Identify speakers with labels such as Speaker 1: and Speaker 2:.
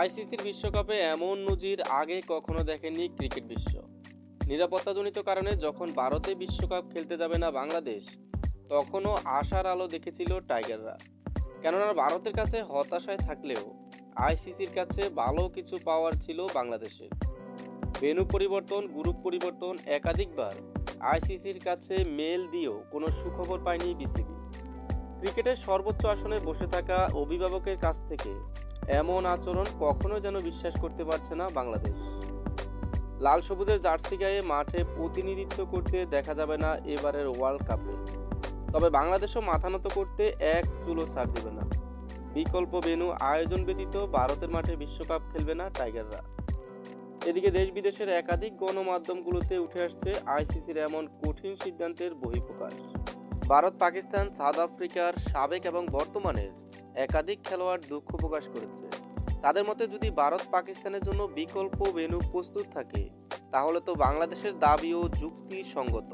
Speaker 1: আইসিসির বিশ্বকাপে এমন নজির আগে কখনো দেখেনি ক্রিকেট বিশ্ব। নিরাপত্তাজনিত কারণে যখন ভারতে বিশ্বকাপ খেলতে যাবে না বাংলাদেশ, তখনও আশার আলো দেখেছিল টাইগাররা। কেননা ভারতের কাছে হতাশায় থাকলেও আইসিসির কাছে ভালো কিছু পাওয়ার ছিল বাংলাদেশের। ভেন্যু পরিবর্তন, গ্রুপ পরিবর্তন একাধিকবার আইসিসির কাছে মেল দিয়েও কোনো সুখবর পায়নি বিসিবি। ক্রিকেটের সর্বোচ্চ আসনে বসে থাকা অভিভাবকের কাছ থেকে এমন আচরণ কখনো যেন বিশ্বাস করতে পারছে না বাংলাদেশ। লাল সবুজের জার্সি গায়ে মাঠে প্রতিনিধিত্ব করতে দেখা যাবে না এবারের ওয়ার্ল্ড কাপে। তবে বাংলাদেশও মাথা নত করতে এক চুলো ছাড় দেবে না। বিকল্প ভেন্যু আয়োজন ব্যতীত ভারতের মাঠে বিশ্বকাপ খেলবে না টাইগাররা। এদিকে দেশ বিদেশের একাধিক গণমাধ্যমগুলোতে উঠে আসছে আইসিসির এমন কঠিন সিদ্ধান্তের বহিঃপ্রকাশ। ভারত পাকিস্তান সাউথ আফ্রিকার সাবেক এবং বর্তমানের একাধিক খেলোয়াড় দুঃখ প্রকাশ করেছে। তাদের মতে যদি ভারত পাকিস্তানের জন্য বিকল্প ভেন্যু প্রস্তুত থাকে, তাহলে তো বাংলাদেশের দাবিও যুক্তিসঙ্গত